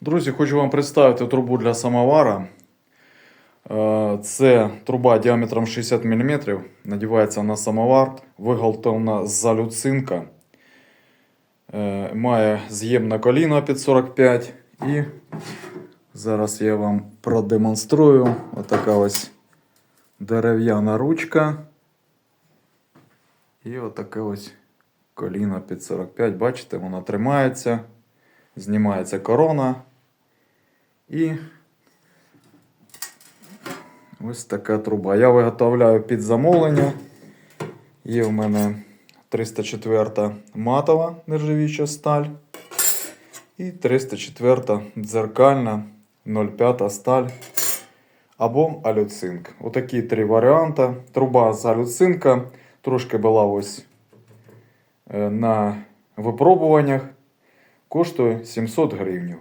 Друзі, хочу вам представити трубу для самовара. Е, Це труба діаметром 60 мм, надівається на самовар, виготовлена з залюцинка. Е, Має з'ємне коліно під 45 і зараз я вам продемонструю. Отака ось дерев'яна ручка. І отаке ось коліно під 45. Бачите, воно тримається, знімається корона. І ось така труба. Я виготовляю під замовлення. Є в мене 304 матова нержавіча сталь. І 304 дзеркальна 0,5 сталь або алюцинк. Отакі три варіанти. Труба з алюцинка трошки була ось е, на випробуваннях. Коштує 700 гривнів.